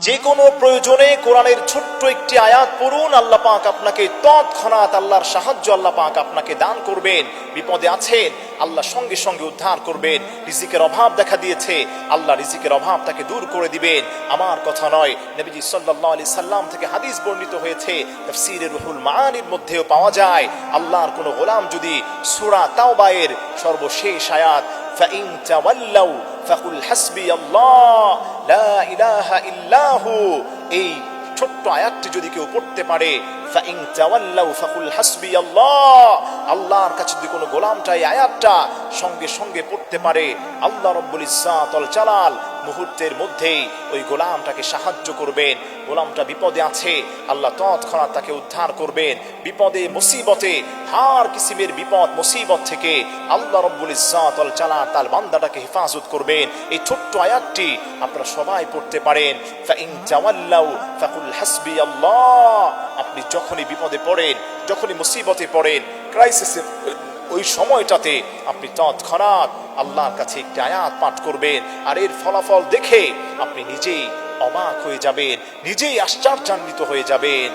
যে কোনো প্রয়োজনে কোরআনের ছোট্ট একটি আয়াত পড়ুন, আল্লাহ পাক আপনাকে তৎক্ষণাৎ আল্লাহর সাহায্য আল্লাহ পাক আপনাকে দান করবেন। বিপদে আছেন আল্লাহ সঙ্গে সঙ্গে উদ্ধার করবেন রিজিকের অভাব দেখা দিয়েছে আল্লাহ রিজিকের অভাব তাকে দূর করে দিবেন আমার কথা নয় নবীজি সাল্লাল্লাহু আলাইহি সাল্লাম থেকে হাদিস বর্ণিত হয়েছে তাফসীরে রুহুল মাআনির মধ্যেও পাওয়া যায় আল্লাহর কোনো গোলাম যদি সূরা তাওবায়ের সর্বশেষ আয়াত فإن تولوا فقل حسبي الله لا إله إلا هو এই ছোট্ট আয়াতটি যদি কেউ পড়তে পারে আল্লাহ আল্লাহর কাছে যদি কোনো গোলামটা এই আয়াতটা সঙ্গে সঙ্গে পড়তে পারে। আল্লাহ রব্বুল জালাল মুহূর্তের মধ্যেই ওই গোলামটাকে সাহায্য করবেন। গোলামটা বিপদে আছে, আল্লাহ তৎক্ষণাৎ তাকে উদ্ধার করবেন। বিপদে, মুসিবতে, হার কিসিমের বিপদ, মুসিবত থেকে আল্লাহ রব্বুল ইসাতল জালাল তার বান্দাটাকে হেফাজত করবেন। এই ছোট্ট আয়াতটি আপনারা সবাই পড়তে পারেন। ফাইন তাওয়াল্লাউ ফাকুল হাসবি আল্লাহ আপনি যখন যখনই বিপদে পড়েন, যখনই মুসিবতে পড়েন ক্রাইসিসে ওই সময়টাতে আপনি তৎক্ষণাৎ আল্লাহর কাছে একটি আয়াত পাঠ করবেন আর এর ফলাফল দেখে আপনি নিজেই অবাক হয়ে যাবেন, নিজেই আশ্চর্যান্বিত হয়ে যাবেন।